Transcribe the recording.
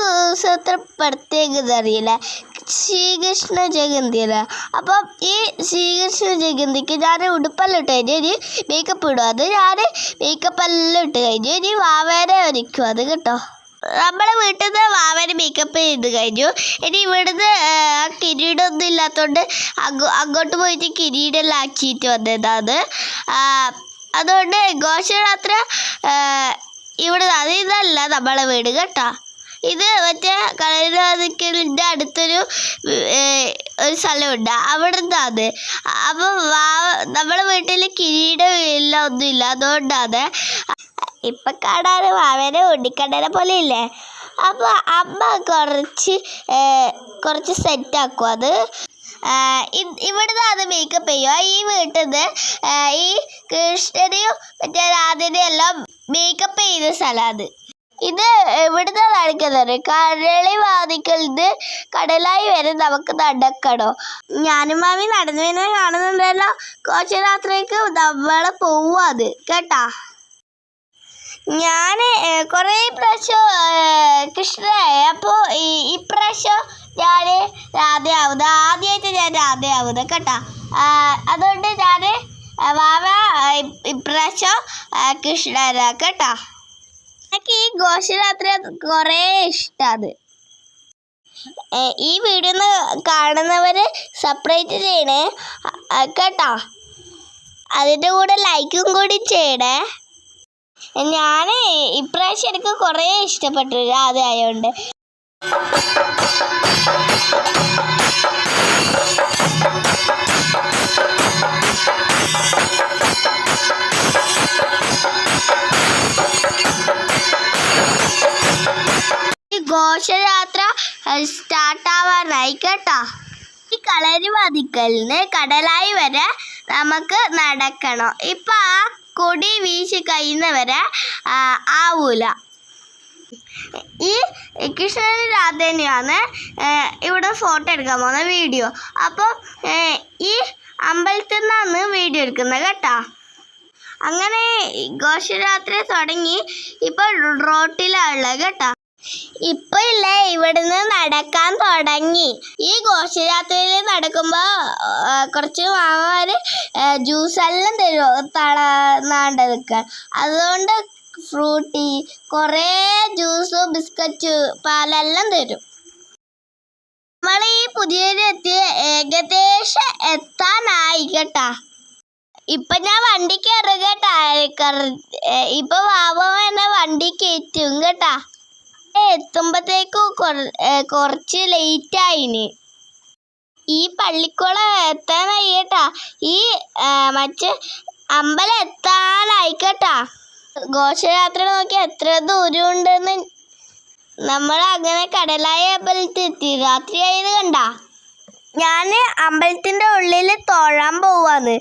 ദിവസത്തെ പ്രത്യേകത അറിയില്ല ശ്രീകൃഷ്ണ ജയന്തി അപ്പോൾ അപ്പം ഈ ശ്രീകൃഷ്ണ ജയന്തിക്ക് ഞാൻ ഉടുപ്പെല്ലാം ഇട്ട് കഴിഞ്ഞ് ഇനി മേക്കപ്പ് ഇടും. അത് ഞാൻ മേക്കപ്പ് എല്ലാം ഇട്ട് കഴിഞ്ഞ് ഇനി വാവേനെ ഒരുക്കും. അത് കേട്ടോ. നമ്മളെ വീട്ടിൽ നിന്ന് വാവേനെ മേക്കപ്പ് ചെയ്ത് കഴിഞ്ഞു. ഇനി ഇവിടുന്ന് ആ, കിരീടമൊന്നും ഇല്ലാത്തതുകൊണ്ട് അങ്ങോ അങ്ങോട്ട് പോയിട്ട് കിരീടെല്ലാം ആക്കിയിട്ട് വന്നതാണ്. അതുകൊണ്ട് ഘോഷയാത്ര ഇവിടെ അതിൽ നിന്നല്ല നമ്മളെ വീട് കേട്ടോ. ഇത് മറ്റേ കളരിവാതിക്കലിന്റെ അടുത്തൊരു ഒരു സ്ഥലമുണ്ട്. അവിടെ നിന്നാണ് അപ്പം വാ നമ്മുടെ വീട്ടിൽ കിരീടം ഇല്ല ഒന്നുമില്ല അതുകൊണ്ടാണ്. ഇപ്പം കാണാൻ വാവേനെ ഉണ്ണിക്കണ്ണനെ പോലെ ഇല്ലേ? അപ്പോൾ അമ്മ കുറച്ച് കുറച്ച് സെറ്റ് ആക്കും അത്. ഇവിടുന്ന് അത് മേക്കപ്പ് ചെയ്യുക ഈ വീട്ടിൽ നിന്ന് ഈ കൃഷ്ണനെയും മറ്റേ രാധനെയും എല്ലാം മേക്കപ്പ് ചെയ്ത സ്ഥലമാണ് ഇത് എവിടുന്നാ നടക്കുന്നത് കരളി ഇത് കടലായി വരെ നമുക്ക് നടക്കണോ? ഞാനും മാമി നടന്നു വരുന്നത് കാണുന്നുണ്ടല്ലോ. ഘോഷയാത്രയ്ക്ക് നമ്മളെ പോവും അത്. കേട്ടാ? ഞാൻ കുറേ പ്രാവശ്യം കൃഷ്ണനായി അപ്പോൾ ഈ ഇപ്രാവശ്യം ഞാൻ രാധയാവുന്നത് ആദ്യമായിട്ട് ഞാൻ രാധയാവുന്നത് കേട്ടാ? അതുകൊണ്ട് ഞാൻ വാവ ഇ- ഇപ്രാവശ്യം കൃഷ്ണനാ. കേട്ടോ? എനിക്ക് ഈ ഘോഷയാത്ര കുറേ ഇഷ്ടമാണ് ഈ വീഡിയോ കാണുന്നവർ സപ്പറേറ്റ് ചെയ്യണേ. കേട്ടോ? അതിന്റെ കൂടെ ലൈക്കും കൂടി ചെയ്യണേ. ഞാൻ ഇപ്രാവശ്യം എനിക്ക് കുറേ ഇഷ്ടപ്പെട്ടു രാധ ആയതുകൊണ്ട് ഘോഷയാത്ര സ്റ്റാർട്ടാവാനായി കേട്ടോ. ഈ കളരി വാതിക്കലിന് കടലായി വരെ നമുക്ക് നടക്കണം. ഇപ്പം ആ കൊടി വീശി കഴിയുന്നവരെ ആവൂല. ഈ കൃഷ്ണനും രാധേനെയാണ് ഇവിടെ ഫോട്ടോ എടുക്കാൻ പോകുന്ന വീഡിയോ. അപ്പോൾ ഈ അമ്പലത്തിൽ നിന്നാണ് വീഡിയോ എടുക്കുന്നത് കേട്ടോ. അങ്ങനെ ഘോഷയാത്ര തുടങ്ങി ഇപ്പോൾ റോട്ടിലാണ് ഉള്ളത് കേട്ടോ. ഇപ്പൊ ഇല്ലേ ഇവിടുന്ന് നടക്കാൻ തുടങ്ങി. ഈ ഘോഷയാത്രയിൽ നടക്കുമ്പോൾ കുറച്ച് മാമാര് ജ്യൂസെല്ലാം തരും തളർന്നാണ്ട് നിൽക്കാൻ അതുകൊണ്ട് ഫ്രൂട്ടി കുറേ ജ്യൂസ് ബിസ്ക്കറ്റ് പാലെല്ലാം തരും. നമ്മൾ ഈ പുതിയൊരു എത്തി ഏകദേശം എത്താനായി കേട്ടാ ഇപ്പൊ ഞാൻ വണ്ടി കയറും കേട്ടാ ഇപ്പൊ വാവ എന്നെ വണ്ടി കയറ്റും കേട്ടാ. എത്തുമ്പത്തേക്ക് കുറച്ച് ലേറ്റ് ആയിന്. ഈ പള്ളിക്കുളം എത്താൻ വയ്യട്ടാ. ഈ മറ്റേ അമ്പലം എത്താനായിക്കട്ടാ. ഘോഷയാത്ര നോക്കി എത്ര ദൂരമുണ്ടെന്ന് നമ്മൾ അങ്ങനെ കടലായ അമ്പലത്തിൽ എത്തി. രാത്രി ആയത് കണ്ട? ഞാൻ അമ്പലത്തിന്റെ ഉള്ളിൽ തൊഴാൻ പോവാന്ന്.